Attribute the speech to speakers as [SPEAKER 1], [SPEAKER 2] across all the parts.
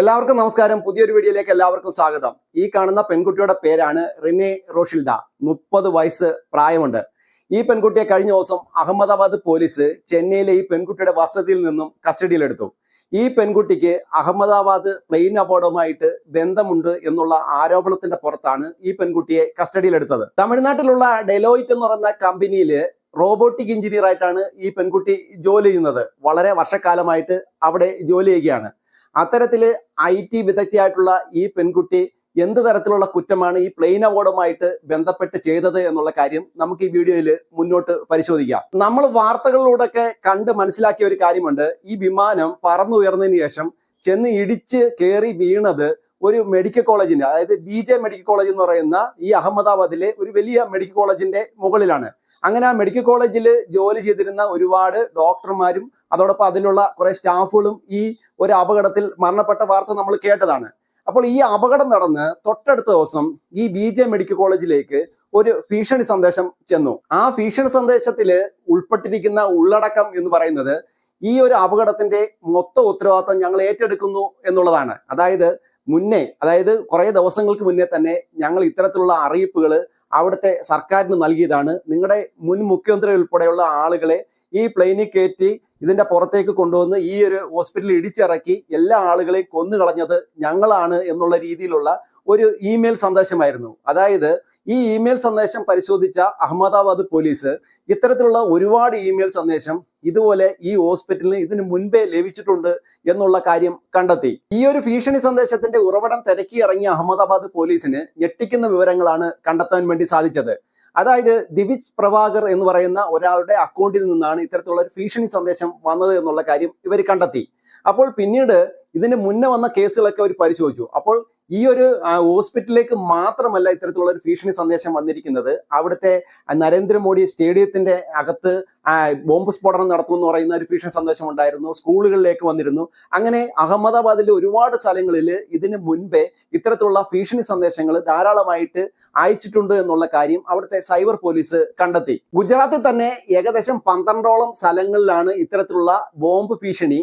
[SPEAKER 1] എല്ലാവർക്കും നമസ്കാരം. പുതിയൊരു വീഡിയോയിലേക്ക് എല്ലാവർക്കും സ്വാഗതം. ഈ കാണുന്ന പെൺകുട്ടിയുടെ പേരാണ് റിനെ റോഷിൽഡ. മുപ്പത് വയസ്സ് പ്രായമുണ്ട്. ഈ പെൺകുട്ടിയെ കഴിഞ്ഞ ദിവസം അഹമ്മദാബാദ് പോലീസ് ചെന്നൈയിലെ ഈ പെൺകുട്ടിയുടെ വസതിയിൽ നിന്നും കസ്റ്റഡിയിലെടുത്തു. ഈ പെൺകുട്ടിക്ക് അഹമ്മദാബാദ് പ്ലെയിൻ അപകടവുമായിട്ട് ബന്ധമുണ്ട് എന്നുള്ള ആരോപണത്തിന്റെ പുറത്താണ് ഈ പെൺകുട്ടിയെ കസ്റ്റഡിയിലെടുത്തത്. തമിഴ്നാട്ടിലുള്ള ഡെലോയിറ്റ് എന്ന് പറയുന്ന കമ്പനിയിൽ റോബോട്ടിക് എഞ്ചിനീയർ ആയിട്ടാണ് ഈ പെൺകുട്ടി ജോലി ചെയ്യുന്നത്. വളരെ വർഷക്കാലമായിട്ട് അവിടെ ജോലി ചെയ്യുകയാണ്. അത്തരത്തിൽ ഐ ടി വിദഗ്ധയായിട്ടുള്ള ഈ പെൺകുട്ടി എന്ത് തരത്തിലുള്ള കുറ്റമാണ് ഈ പ്ലെയിൻ അവാർഡുമായിട്ട് ബന്ധപ്പെട്ട് ചെയ്തത് എന്നുള്ള കാര്യം നമുക്ക് ഈ വീഡിയോയിൽ മുന്നോട്ട് പരിശോധിക്കാം. നമ്മൾ വാർത്തകളിലൂടെയൊക്കെ കണ്ട് മനസ്സിലാക്കിയ ഒരു കാര്യമുണ്ട്. ഈ വിമാനം പറന്നുയർന്നതിന് ശേഷം ചെന്ന് ഇടിച്ച് കയറി വീണത് ഒരു മെഡിക്കൽ കോളേജിന്റെ അതായത് ബി മെഡിക്കൽ കോളേജ് എന്ന് പറയുന്ന ഈ അഹമ്മദാബാദിലെ ഒരു വലിയ മെഡിക്കൽ കോളേജിന്റെ മുകളിലാണ്. അങ്ങനെ ആ മെഡിക്കൽ കോളേജിൽ ജോലി ചെയ്തിരുന്ന ഒരുപാട് ഡോക്ടർമാരും അതോടൊപ്പം അതിലുള്ള കുറെ സ്റ്റാഫുകളും ഈ ഒരു അപകടത്തിൽ മരണപ്പെട്ട വാർത്ത നമ്മൾ കേട്ടതാണ്. അപ്പോൾ ഈ അപകടം നടന്ന് തൊട്ടടുത്ത ദിവസം ഈ ബി ജെ മെഡിക്കൽ കോളേജിലേക്ക് ഒരു ഭീഷണി സന്ദേശം ചെന്നു. ആ ഭീഷണി സന്ദേശത്തിൽ ഉൾപ്പെട്ടിരിക്കുന്ന ഉള്ളടക്കം എന്ന് പറയുന്നത് ഈ ഒരു അപകടത്തിന്റെ മൊത്ത ഉത്തരവാദിത്തം ഞങ്ങൾ ഏറ്റെടുക്കുന്നു എന്നുള്ളതാണ്. അതായത് മുന്നേ അതായത് കുറേ ദിവസങ്ങൾക്ക് മുന്നേ തന്നെ ഞങ്ങൾ ഇത്തരത്തിലുള്ള അറിയിപ്പുകൾ അവിടുത്തെ സർക്കാരിന് നൽകിയതാണ്. നിങ്ങളുടെ മുൻ മുഖ്യമന്ത്രി ഉൾപ്പെടെയുള്ള ആളുകളെ ഈ പ്ലെയിനിൽ കയറ്റി ഇതിന്റെ പുറത്തേക്ക് കൊണ്ടുവന്ന് ഈ ഒരു ഹോസ്പിറ്റലിൽ ഇടിച്ചിറക്കി എല്ലാ ആളുകളെയും കൊന്നു കളഞ്ഞത് ഞങ്ങളാണ് എന്നുള്ള രീതിയിലുള്ള ഒരു ഇമെയിൽ സന്ദേശമായിരുന്നു. അതായത് ഈ ഇമെയിൽ സന്ദേശം പരിശോധിച്ച അഹമ്മദാബാദ് പോലീസ് ഇത്തരത്തിലുള്ള ഒരുപാട് ഇമെയിൽ സന്ദേശം ഇതുപോലെ ഈ ഹോസ്പിറ്റലിന് ഇതിന് മുൻപേ ലഭിച്ചിട്ടുണ്ട് എന്നുള്ള കാര്യം കണ്ടെത്തി. ഈ ഒരു ഭീഷണി സന്ദേശത്തിന്റെ ഉറവിടം തിരക്കി ഇറങ്ങിയ അഹമ്മദാബാദ് പോലീസിന് ഞെട്ടിക്കുന്ന വിവരങ്ങളാണ് കണ്ടെത്താൻ വേണ്ടി സാധിച്ചത്. അതായത് ദിവിജ് പ്രഭാകർ എന്ന് പറയുന്ന ഒരാളുടെ അക്കൗണ്ടിൽ നിന്നാണ് ഇത്തരത്തിലുള്ള ഒരു ഭീഷണി സന്ദേശം വന്നത് എന്നുള്ള കാര്യം ഇവർ കണ്ടെത്തി. അപ്പോൾ പിന്നീട് ഇതിന് മുന്നേ വന്ന കേസുകളൊക്കെ അവർ പരിശോധിച്ചു. അപ്പോൾ ഈ ഒരു ഹോസ്പിറ്റലിലേക്ക് മാത്രമല്ല ഇത്തരത്തിലുള്ള ഒരു ഭീഷണി സന്ദേശം വന്നിരിക്കുന്നത്. അവിടുത്തെ നരേന്ദ്രമോദി സ്റ്റേഡിയത്തിന്റെ അകത്ത് ബോംബ് സ്ഫോടനം നടത്തുമെന്ന് പറയുന്ന ഒരു ഭീഷണി സന്ദേശം ഉണ്ടായിരുന്നു. സ്കൂളുകളിലേക്ക് വന്നിരുന്നു. അങ്ങനെ അഹമ്മദാബാദിലെ ഒരുപാട് സ്ഥലങ്ങളിൽ ഇതിന് മുൻപേ ഇത്തരത്തിലുള്ള ഭീഷണി സന്ദേശങ്ങൾ ധാരാളമായിട്ട് അയച്ചിട്ടുണ്ട് എന്നുള്ള കാര്യം അവിടുത്തെ സൈബർ പോലീസ് കണ്ടെത്തി. ഗുജറാത്തിൽ തന്നെ ഏകദേശം പന്ത്രണ്ടോളം സ്ഥലങ്ങളിലാണ് ഇത്തരത്തിലുള്ള ബോംബ് ഭീഷണി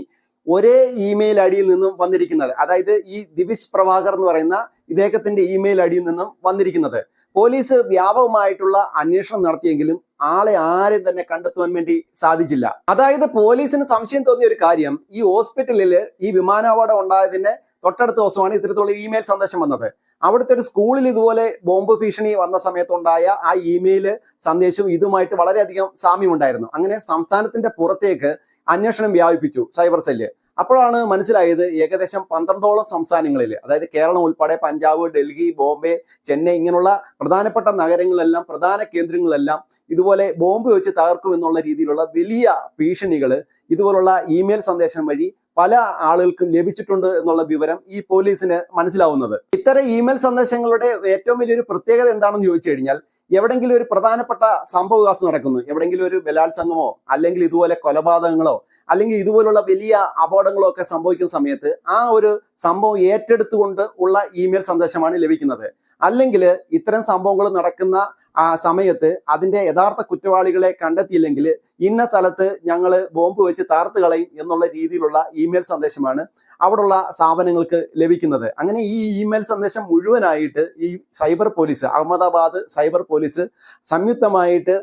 [SPEAKER 1] ഒരേ ഇമെയിൽ ഐഡിയിൽ നിന്നും വന്നിരിക്കുന്നത്. അതായത് ഈ ദിവിഷ് പ്രഭാകർ എന്ന് പറയുന്ന ഇദ്ദേഹത്തിന്റെ ഇമെയിൽ ഐഡിയിൽ നിന്നും വന്നിരിക്കുന്നത്. പോലീസ് വ്യാപകമായിട്ടുള്ള അന്വേഷണം നടത്തിയെങ്കിലും ആളെ ആരെയും തന്നെ കണ്ടെത്തുവാൻ വേണ്ടി സാധിച്ചില്ല. അതായത് പോലീസിന് സംശയം തോന്നിയ ഒരു കാര്യം ഈ ഹോസ്പിറ്റലിൽ ഈ വിമാനാപകടം ഉണ്ടായതിന്റെ തൊട്ടടുത്ത ദിവസമാണ് ഇത്തരത്തിലുള്ള ഇമെയിൽ സന്ദേശം വന്നത്. അവിടുത്തെ ഒരു സ്കൂളിൽ ഇതുപോലെ ബോംബ് ഭീഷണി വന്ന സമയത്തുണ്ടായ ആ ഇമെയിൽ സന്ദേശവും ഇതുമായിട്ട് വളരെയധികം സാമ്യമുണ്ടായിരുന്നു. അങ്ങനെ സംസ്ഥാനത്തിന്റെ പുറത്തേക്ക് അന്വേഷണം വ്യാപിപ്പിച്ചു സൈബർ സെല്ല്. അപ്പോഴാണ് മനസ്സിലായത് ഏകദേശം പന്ത്രണ്ടോളം സംസ്ഥാനങ്ങളിൽ അതായത് കേരളം ഉൾപ്പെടെ പഞ്ചാബ് ഡൽഹി ബോംബെ ചെന്നൈ ഇങ്ങനെയുള്ള പ്രധാനപ്പെട്ട നഗരങ്ങളെല്ലാം പ്രധാന കേന്ദ്രങ്ങളെല്ലാം ഇതുപോലെ ബോംബ് വെച്ച് തകർക്കും എന്നുള്ള രീതിയിലുള്ള വലിയ ഭീഷണികൾ ഇതുപോലുള്ള ഇമെയിൽ സന്ദേശം വഴി പല ആളുകൾക്കും ലഭിച്ചിട്ടുണ്ട് എന്നുള്ള വിവരം ഈ പോലീസിന് മനസ്സിലാവുന്നത്. ഇത്തരം ഇമെയിൽ സന്ദേശങ്ങളുടെ ഏറ്റവും വലിയൊരു പ്രത്യേകത എന്താണെന്ന് ചോദിച്ചു കഴിഞ്ഞാൽ എവിടെങ്കിലും ഒരു പ്രധാനപ്പെട്ട സംഭവവികാസം നടക്കുന്നു. എവിടെങ്കിലും ഒരു ബലാത്സംഗമോ അല്ലെങ്കിൽ ഇതുപോലെ കൊലപാതകങ്ങളോ അല്ലെങ്കിൽ ഇതുപോലുള്ള വലിയ അപകടങ്ങളോ ഒക്കെ സംഭവിക്കുന്ന സമയത്ത് ആ ഒരു സംഭവം ഏറ്റെടുത്തുകൊണ്ട് ഉള്ള ഇമെയിൽ സന്ദേശമാണ് ലഭിക്കുന്നത്. അല്ലെങ്കിൽ ഇത്തരം സംഭവങ്ങൾ നടക്കുന്ന ആ സമയത്ത് അതിന്റെ യഥാർത്ഥ കുറ്റവാളികളെ കണ്ടെത്തിയില്ലെങ്കിൽ ഇന്ന സ്ഥലത്ത് ഞങ്ങൾ ബോംബ് വെച്ച് താർത്ത് കളയും എന്നുള്ള രീതിയിലുള്ള ഇമെയിൽ സന്ദേശമാണ് അവിടെയുള്ള സ്ഥാപനങ്ങൾക്ക് ലഭിക്കുന്നത്. അങ്ങനെ ഈ ഇമെയിൽ സന്ദേശം മുഴുവനായിട്ട് ഈ cyber police Ahmedabad cyber police സംയുക്തമായിട്ട്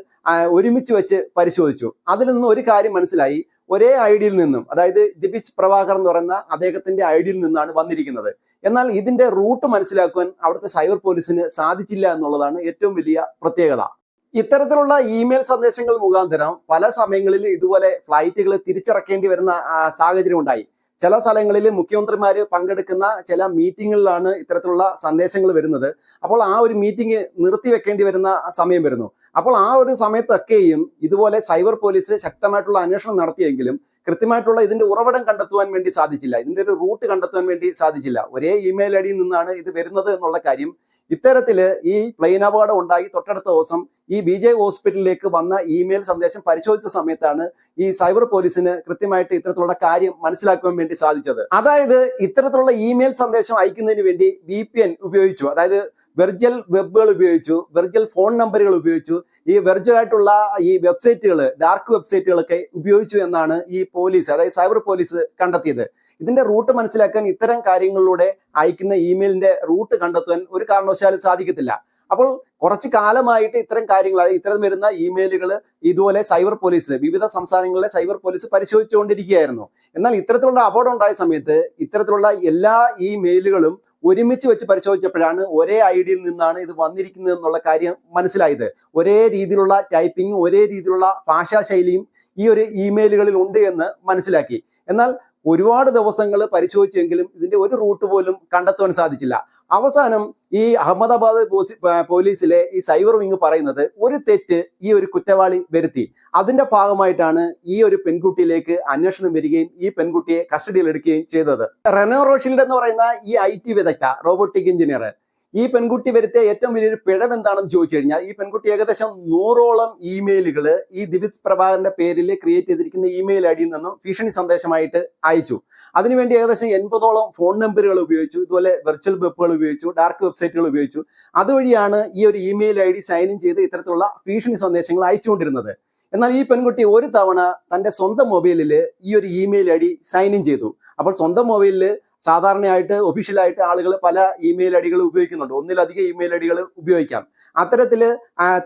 [SPEAKER 1] ഒരുമിച്ച് വെച്ച് പരിശോധിച്ചു. അതിൽ നിന്ന് ഒരു കാര്യം മനസ്സിലായി. ഒരേ ഐഡിയിൽ നിന്നും അതായത് ദിപിച്ച് പ്രഭാകർ എന്ന് പറയുന്ന അദ്ദേഹത്തിന്റെ ഐഡിയിൽ നിന്നാണ് വന്നിരിക്കുന്നത്. എന്നാൽ ഇതിന്റെ റൂട്ട് മനസ്സിലാക്കുവാൻ അവിടുത്തെ സൈബർ പോലീസിന് സാധിച്ചില്ല എന്നുള്ളതാണ് ഏറ്റവും വലിയ പ്രത്യേകത. ഇത്തരത്തിലുള്ള ഇമെയിൽ സന്ദേശങ്ങൾ മുഖാന്തരം പല സമയങ്ങളിൽ ഇതുപോലെ ഫ്ലൈറ്റുകൾ തിരിച്ചിറക്കേണ്ടി വരുന്ന സാഹചര്യം ഉണ്ടായി. ചില സ്ഥലങ്ങളിൽ മുഖ്യമന്ത്രിമാർ പങ്കെടുക്കുന്ന ചില മീറ്റിങ്ങുകളിലാണ് ഇത്തരത്തിലുള്ള സന്ദേശങ്ങൾ വരുന്നത്. അപ്പോൾ ആ ഒരു മീറ്റിംഗ് നിർത്തിവെക്കേണ്ടി വരുന്ന സമയം വരുന്നു. അപ്പോൾ ആ ഒരു സമയത്തൊക്കെയും ഇതുപോലെ സൈബർ പോലീസ് ശക്തമായിട്ടുള്ള അന്വേഷണം നടത്തിയെങ്കിലും കൃത്യമായിട്ടുള്ള ഇതിന്റെ ഉറവിടം കണ്ടെത്തുവാൻ വേണ്ടി സാധിച്ചില്ല. ഇതിന്റെ ഒരു റൂട്ട് കണ്ടെത്തുവാൻ വേണ്ടി സാധിച്ചില്ല. ഒരേ ഇമെയിൽ ഐഡിയിൽ നിന്നാണ് ഇത് വരുന്നത് എന്നുള്ള കാര്യം ഇത്തരത്തിൽ ഈ പ്ലെയിൻ അപകടം ഉണ്ടായി. തൊട്ടടുത്ത ദിവസം ഈ ബി ജെ ഹോസ്പിറ്റലിലേക്ക് വന്ന ഇമെയിൽ സന്ദേശം പരിശോധിച്ച സമയത്താണ് ഈ സൈബർ പോലീസിന് കൃത്യമായിട്ട് ഇത്തരത്തിലുള്ള കാര്യം മനസ്സിലാക്കുവാൻ വേണ്ടി സാധിച്ചത്. അതായത് ഇത്തരത്തിലുള്ള ഇമെയിൽ സന്ദേശം അയക്കുന്നതിന് വേണ്ടി വി ഉപയോഗിച്ചു. അതായത് വെർച്വൽ വെബുകൾ ഉപയോഗിച്ചു വെർച്വൽ ഫോൺ നമ്പറുകൾ ഉപയോഗിച്ചു ഈ വെർച്വൽ ആയിട്ടുള്ള ഈ വെബ്സൈറ്റുകൾ ഡാർക്ക് വെബ്സൈറ്റുകളൊക്കെ ഉപയോഗിച്ചു എന്നാണ് ഈ പോലീസ് അതായത് സൈബർ പോലീസ് കണ്ടെത്തിയത്. ഇതിന്റെ റൂട്ട് മനസ്സിലാക്കാൻ ഇത്തരം കാര്യങ്ങളിലൂടെ അയക്കുന്ന ഇമെയിലിന്റെ റൂട്ട് കണ്ടെത്താൻ ഒരു കാരണവശാലും സാധിക്കത്തില്ല. അപ്പോൾ കുറച്ച് കാലമായിട്ട് ഇത്തരം കാര്യങ്ങൾ അതായത് ഇത്തരം വരുന്ന ഇമെയിലുകൾ ഇതുപോലെ സൈബർ പോലീസ് വിവിധ സംസ്ഥാനങ്ങളിലെ സൈബർ പോലീസ് പരിശോധിച്ചുകൊണ്ടിരിക്കുകയായിരുന്നു. എന്നാൽ ഇത്തരത്തിലുള്ള അപകടം ഉണ്ടായ സമയത്ത് ഇത്തരത്തിലുള്ള എല്ലാ ഇമെയിലുകളും മെയിലുകളും ഒരുമിച്ച് വെച്ച് പരിശോധിച്ചപ്പോഴാണ് ഒരേ ഐഡിയിൽ ഡിയിൽ നിന്നാണ് ഇത് വന്നിരിക്കുന്നത് എന്നുള്ള കാര്യം മനസ്സിലായത്. ഒരേ രീതിയിലുള്ള ടൈപ്പിംഗ് ഒരേ രീതിയിലുള്ള ഭാഷാശൈലിയും ഈ ഒരു ഇമെയിലുകളിൽ ഉണ്ട് എന്ന് മനസ്സിലാക്കി. എന്നാൽ ഒരുപാട് ദിവസങ്ങൾ പരിശോധിച്ചെങ്കിലും ഇതിന്റെ ഒരു റൂട്ട് പോലും കണ്ടെത്തുവാൻ സാധിച്ചില്ല. അവസാനം ഈ അഹമ്മദാബാദ് പോലീസിലെ ഈ സൈബർ വിങ് പറയുന്നത് ഒരു തെറ്റ് ഈ ഒരു കുറ്റവാളി വരുത്തി. അതിന്റെ ഭാഗമായിട്ടാണ് ഈ ഒരു പെൺകുട്ടിയിലേക്ക് അന്വേഷണം വരികയും ഈ പെൺകുട്ടിയെ കസ്റ്റഡിയിൽ എടുക്കുകയും ചെയ്തത്. റെനോ റോഷിൽഡ് എന്ന് പറയുന്ന ഈ ഐ ടി വിദഗ്ധ റോബോട്ടിക് എഞ്ചിനീയർ ഈ പെൺകുട്ടി വരുത്തിയ ഏറ്റവും വലിയൊരു പിഴവ് എന്താണെന്ന് ചോദിച്ചു കഴിഞ്ഞാൽ ഈ പെൺകുട്ടി ഏകദേശം നൂറോളം ഇമെയിലുകൾ ഈ ദിവിത് പ്രഭാകരന്റെ പേരിൽ ക്രിയേറ്റ് ചെയ്തിരിക്കുന്ന ഇമെയിൽ ഐ ഡിയിൽ നിന്നും ഭീഷണി സന്ദേശമായിട്ട് അയച്ചു. അതിനുവേണ്ടി ഏകദേശം എൺപതോളം ഫോൺ നമ്പറുകൾ ഉപയോഗിച്ചു ഇതുപോലെ വെർച്വൽ വെബുകൾ ഉപയോഗിച്ചു ഡാർക്ക് വെബ്സൈറ്റുകൾ ഉപയോഗിച്ചു. അതുവഴിയാണ് ഈ ഒരു email I D sign in ചെയ്ത് ഇത്തരത്തിലുള്ള ഭീഷണി സന്ദേശങ്ങൾ അയച്ചുകൊണ്ടിരുന്നത്. എന്നാൽ ഈ പെൺകുട്ടി ഒരു തവണ തന്റെ സ്വന്തം മൊബൈലിൽ ഈ ഒരു email I D sign in ചെയ്തു. അപ്പോൾ സ്വന്തം മൊബൈലിൽ സാധാരണയായിട്ട് ഒഫീഷ്യലായിട്ട് ആളുകൾ പല ഇമെയിൽ ഐ ഡികൾ ഉപയോഗിക്കുന്നുണ്ട്. ഒന്നിലധികം ഇമെയിൽ ഐ ഡികൾ ഉപയോഗിക്കാം അത്തരത്തിൽ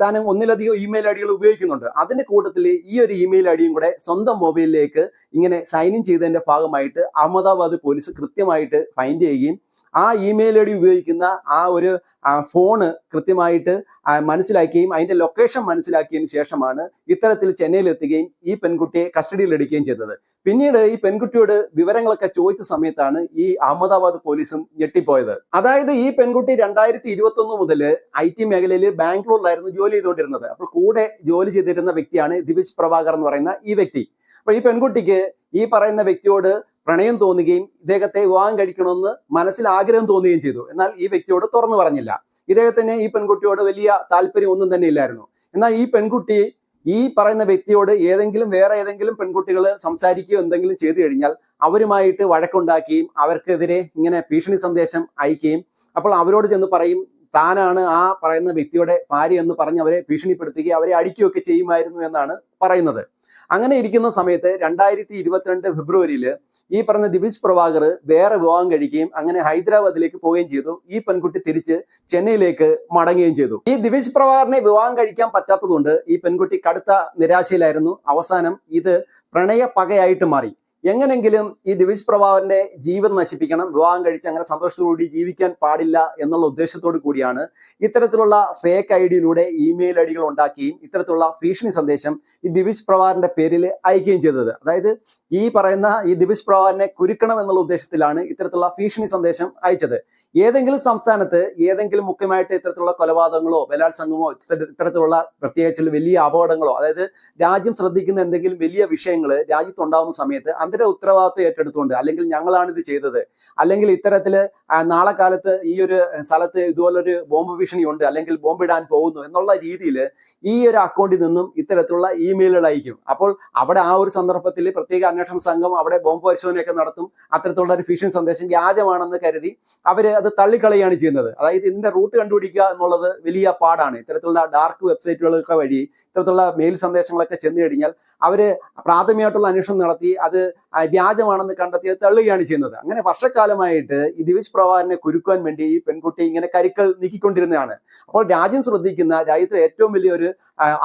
[SPEAKER 1] താൻ ഒന്നിലധികം ഇമെയിൽ ഐ ഡികൾ ഉപയോഗിക്കുന്നുണ്ട്. അതിന്റെ കൂട്ടത്തിൽ ഈ ഒരു ഇമെയിൽ ഐ ഡിയും കൂടെ സ്വന്തം മൊബൈലിലേക്ക് ഇങ്ങനെ സൈൻ ഇൻ ചെയ്തതിന്റെ ഭാഗമായിട്ട് അഹമ്മദാബാദ് പോലീസ് കൃത്യമായിട്ട് ഫൈൻഡ് ചെയ്യുകയും ആ ഇമെയിൽ ഐ ഡി ഉപയോഗിക്കുന്ന ആ ഒരു ഫോണ് കൃത്യമായിട്ട് മനസ്സിലാക്കുകയും അതിന്റെ ലൊക്കേഷൻ മനസ്സിലാക്കിയതിന് ശേഷമാണ് ഇത്തരത്തിൽ ചെന്നൈയിൽ എത്തുകയും ഈ പെൺകുട്ടിയെ കസ്റ്റഡിയിൽ എടുക്കുകയും ചെയ്തത്. പിന്നീട് ഈ പെൺകുട്ടിയോട് വിവരങ്ങളൊക്കെ ചോദിച്ച സമയത്താണ് ഈ അഹമ്മദാബാദ് പോലീസും ഞെട്ടിപ്പോയത്. അതായത് ഈ പെൺകുട്ടി രണ്ടായിരത്തി ഇരുപത്തി ഒന്ന് മുതൽ ഐ ടി മേഖലയിൽ ബാംഗ്ലൂരിലായിരുന്നു ജോലി ചെയ്തുകൊണ്ടിരുന്നത്. അപ്പോൾ കൂടെ ജോലി ചെയ്തിരുന്ന വ്യക്തിയാണ് ദിവിജ് പ്രഭാകർ എന്ന് പറയുന്ന ഈ വ്യക്തി. അപ്പൊ ഈ പെൺകുട്ടിക്ക് ഈ പറയുന്ന വ്യക്തിയോട് പ്രണയം തോന്നുകയും ഇദ്ദേഹത്തെ വിവാഹം കഴിക്കണമെന്ന് മനസ്സിൽ ആഗ്രഹം തോന്നുകയും ചെയ്തു. എന്നാൽ ഈ വ്യക്തിയോട് തുറന്നു പറഞ്ഞില്ല. ഇദ്ദേഹത്തിന് ഈ പെൺകുട്ടിയോട് വലിയ താല്പര്യം ഒന്നും തന്നെ ഇല്ലായിരുന്നു. എന്നാൽ ഈ പെൺകുട്ടി ഈ പറയുന്ന വ്യക്തിയോട് ഏതെങ്കിലും വേറെ ഏതെങ്കിലും പെൺകുട്ടികൾ സംസാരിക്കുകയോ എന്തെങ്കിലും ചെയ്തു കഴിഞ്ഞാൽ അവരുമായിട്ട് വഴക്കുണ്ടാക്കുകയും അവർക്കെതിരെ ഇങ്ങനെ ഭീഷണി സന്ദേശം അയക്കുകയും അപ്പോൾ അവരോട് ചെന്ന് പറയും താനാണ് ആ പറയുന്ന വ്യക്തിയുടെ ഭാര്യ എന്ന് പറഞ്ഞ് അവരെ ഭീഷണിപ്പെടുത്തുകയും അവരെ അടിക്കുകയൊക്കെ ചെയ്യുമായിരുന്നു എന്നാണ് പറയുന്നത്. അങ്ങനെ ഇരിക്കുന്ന സമയത്ത് രണ്ടായിരത്തി ഇരുപത്തിരണ്ട് ഫെബ്രുവരിയിൽ ഈ പറഞ്ഞ ദിവിജ് പ്രഭാകർ വേറെ വിവാഹം കഴിക്കുകയും അങ്ങനെ ഹൈദരാബാദിലേക്ക് പോവുകയും ചെയ്തു. ഈ പെൺകുട്ടി തിരിച്ച് ചെന്നൈയിലേക്ക് മടങ്ങുകയും ചെയ്തു. ഈ ദിവിജ് പ്രഭാകറിനെ വിവാഹം കഴിക്കാൻ പറ്റാത്തതുകൊണ്ട് ഈ പെൺകുട്ടി കടുത്ത നിരാശയിലായിരുന്നു. അവസാനം ഇത് പ്രണയ പകയായിട്ട് മാറി. എങ്ങനെങ്കിലും ഈ ദിവിജ് പ്രഭാവന്റെ ജീവിതം നശിപ്പിക്കണം. വിവാഹം കഴിച്ച് അങ്ങനെ സന്തോഷത്തോടുകൂടി ജീവിക്കാൻ പാടില്ല എന്നുള്ള ഉദ്ദേശത്തോടു കൂടിയാണ് ഇത്തരത്തിലുള്ള ഫേക്ക് ഐ ഡിയിലൂടെ ഇമെയിൽ ഐഡികൾ ഡികൾ ഉണ്ടാക്കുകയും ഇത്തരത്തിലുള്ള ഭീഷണി സന്ദേശം ഈ ദിവിജ് പ്രഭാകറിന്റെ പേരിൽ അയക്കുകയും ചെയ്തത്. അതായത് ഈ പറയുന്ന ഈ ദിവിഷ് പ്രവാഹനെ കുരുക്കണം എന്നുള്ള ഉദ്ദേശത്തിലാണ് ഇത്തരത്തിലുള്ള ഭീഷണി സന്ദേശം അയച്ചത്. ഏതെങ്കിലും സംസ്ഥാനത്ത് ഏതെങ്കിലും മുഖ്യമായിട്ട് ഇത്തരത്തിലുള്ള കൊലപാതകങ്ങളോ ബലാത്സംഗമോ ഇത്തര- ഇത്തരത്തിലുള്ള പ്രത്യേകിച്ചുള്ള വലിയ അപകടങ്ങളോ അതായത് രാജ്യം ശ്രദ്ധിക്കുന്ന എന്തെങ്കിലും വലിയ വിഷയങ്ങൾ രാജ്യത്തുണ്ടാവുന്ന സമയത്ത് അതിന്റെ ഉത്തരവാദിത്വം ഏറ്റെടുത്തുകൊണ്ട് അല്ലെങ്കിൽ ഞങ്ങളാണ് ഇത് ചെയ്തത്. അല്ലെങ്കിൽ ഇത്തരത്തിൽ നാളെ കാലത്ത് ഈ ഒരു സ്ഥലത്ത് ഇതുപോലൊരു ബോംബ് ഭീഷണി ഉണ്ട് അല്ലെങ്കിൽ ബോംബ് ഇടാൻ പോകുന്നു എന്നുള്ള രീതിയിൽ ഈ ഒരു അക്കൗണ്ടിൽ നിന്നും ഇത്തരത്തിലുള്ള ഇമെയിലുകൾ അയക്കും. അപ്പോൾ അവിടെ ആ ഒരു സന്ദർഭത്തിൽ പ്രത്യേക അന്വേഷണ സംഘം അവിടെ ബോംബ് പരിശോധനയൊക്കെ നടത്തും. അത്തരത്തിലുള്ള ഒരു ഫിഷിംഗ് സന്ദേശം വ്യാജമാണെന്ന് കരുതി അവർ അത് തള്ളിക്കളയാണ് ചെയ്യുന്നത്. അതായത് ഇതിന്റെ റൂട്ട് കണ്ടുപിടിക്കുക എന്നുള്ളത് വലിയ പാടാണ്. ഇത്തരത്തിലുള്ള ഡാർക്ക് വെബ്സൈറ്റുകളൊക്കെ വഴി ഇത്തരത്തിലുള്ള മെയിൽ സന്ദേശങ്ങളൊക്കെ ചെന്ന് കഴിഞ്ഞാൽ അവർ പ്രാഥമികമായിട്ടുള്ള അന്വേഷണം നടത്തി അത് വ്യാജമാണെന്ന് കണ്ടെത്തി അത് തള്ളുകയാണ് ചെയ്യുന്നത്. അങ്ങനെ വർഷക്കാലമായിട്ട് ഈ ദിവിജ് പ്രവാഹനെ കുരുക്കുവാൻ വേണ്ടി ഈ പെൺകുട്ടി ഇങ്ങനെ കരുക്കൾ നീക്കിക്കൊണ്ടിരുന്നതാണ്. അപ്പോൾ രാജ്യം ശ്രദ്ധിക്കുന്ന രാജ്യത്തിലെ ഏറ്റവും വലിയൊരു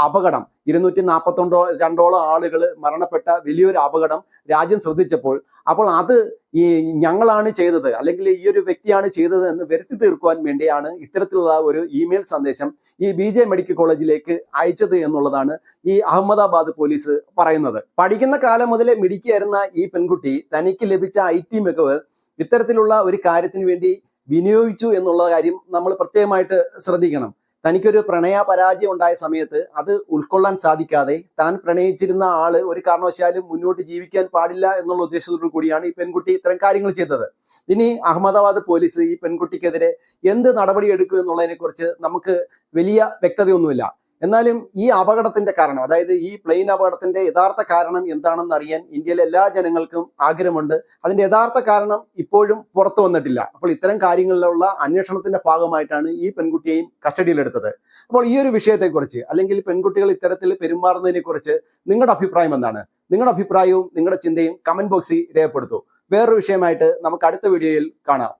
[SPEAKER 1] അപകടം ഇരുന്നൂറ്റി നാൽപ്പത്തൊണ്ടോ രണ്ടോളം ആളുകൾ മരണപ്പെട്ട വലിയൊരു അപകടം രാജ്യം ശ്രദ്ധിച്ചപ്പോൾ. അപ്പോൾ അത് ഈ ഞങ്ങളാണ് ചെയ്തത് അല്ലെങ്കിൽ ഈ ഒരു വ്യക്തിയാണ് ചെയ്തത് എന്ന് വരുത്തി തീർക്കുവാൻ വേണ്ടിയാണ് ഇത്തരത്തിലുള്ള ഒരു ഇമെയിൽ സന്ദേശം ഈ ബി ജെ മെഡിക്കൽ കോളേജിലേക്ക് അയച്ചത് എന്നുള്ളതാണ് ഈ അഹമ്മദാബാദ് പോലീസ് പറയുന്നത്. പഠിക്കുന്ന കാലം മുതലേ മിടിക്കായിരുന്ന ഈ പെൺകുട്ടി തനിക്ക് ലഭിച്ച ഐ ടി മികവ് ഇത്തരത്തിലുള്ള ഒരു കാര്യത്തിന് വേണ്ടി വിനിയോഗിച്ചു എന്നുള്ള കാര്യം നമ്മൾ പ്രത്യേകമായിട്ട് ശ്രദ്ധിക്കണം. തനിക്കൊരു പ്രണയ പരാജയം ഉണ്ടായ സമയത്ത് അത് ഉൾക്കൊള്ളാൻ സാധിക്കാതെ താൻ പ്രണയിച്ചിരുന്ന ആൾ ഒരു കാരണവശാലും മുന്നോട്ട് ജീവിക്കാൻ പാടില്ല എന്നുള്ള ഉദ്ദേശത്തോടു കൂടിയാണ് ഈ പെൺകുട്ടി ഇത്തരം കാര്യങ്ങൾ ചെയ്തത്. ഇനി അഹമ്മദാബാദ് പോലീസ് ഈ പെൺകുട്ടിക്കെതിരെ എന്ത് നടപടി എടുക്കും എന്നുള്ളതിനെ കുറിച്ച് നമുക്ക് വലിയ വ്യക്തതയൊന്നുമില്ല. എന്നാലും ഈ അപകടത്തിന്റെ കാരണം അതായത് ഈ പ്ലെയിൻ അപകടത്തിന്റെ യഥാർത്ഥ കാരണം എന്താണെന്ന് അറിയാൻ ഇന്ത്യയിലെ എല്ലാ ജനങ്ങൾക്കും ആഗ്രഹമുണ്ട്. അതിന്റെ യഥാർത്ഥ കാരണം ഇപ്പോഴും പുറത്തു വന്നിട്ടില്ല. അപ്പോൾ ഇത്തരം കാര്യങ്ങളിലുള്ള അന്വേഷണത്തിന്റെ ഭാഗമായിട്ടാണ് ഈ പെൺകുട്ടിയെയും കസ്റ്റഡിയിലെടുത്തത്. അപ്പോൾ ഈ ഒരു വിഷയത്തെക്കുറിച്ച് അല്ലെങ്കിൽ പെൺകുട്ടികൾ ഇത്തരത്തിൽ പെരുമാറുന്നതിനെ കുറിച്ച് നിങ്ങളുടെ അഭിപ്രായം എന്താണ്? നിങ്ങളുടെ അഭിപ്രായവും നിങ്ങളുടെ ചിന്തയും കമന്റ് ബോക്സിൽ രേഖപ്പെടുത്തൂ. വേറൊരു വിഷയമായിട്ട് നമുക്ക് അടുത്ത വീഡിയോയിൽ കാണാം.